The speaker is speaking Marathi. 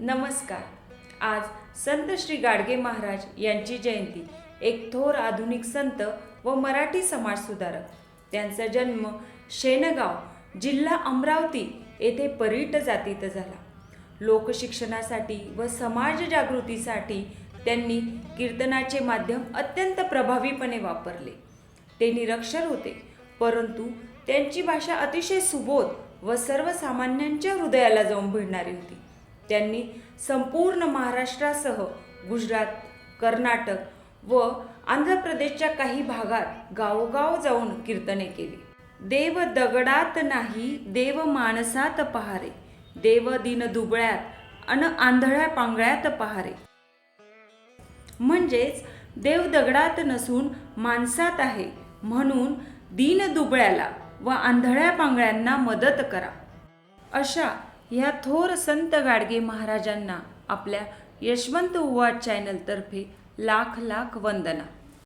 नमस्कार. आज संत श्री गाडगे महाराज यांची जयंती एक थोर आधुनिक संत व मराठी समाजसुधारक त्यांचा जन्म शेनगाव जिल्हा अमरावती येथे परीट जातीत झाला. लोकशिक्षणासाठी व समाज जागृतीसाठी त्यांनी कीर्तनाचे माध्यम अत्यंत प्रभावीपणे वापरले. ते निरक्षर होते परंतु त्यांची भाषा अतिशय सुबोध व सर्वसामान्यांच्या हृदयाला जाऊन भिडणारी होती. त्यांनी संपूर्ण महाराष्ट्रासह गुजरात कर्नाटक व आंध्र प्रदेशच्या काही भागात गावोगाव जाऊन कीर्तने केली. देव दगडात नाही देव माणसात पहारे. देव दिन दुबळ्यात अन आंधळ्या पांगळ्यात पहारे. म्हणजेच देव दगडात नसून माणसात आहे म्हणून दीन दुबळ्याला व आंधळ्या पांगळ्यांना मदत करा. अशा ह्या थोर संत गाडगे महाराजांना आपल्या यशवंत उवाड चॅनलतर्फे लाख लाख वंदना.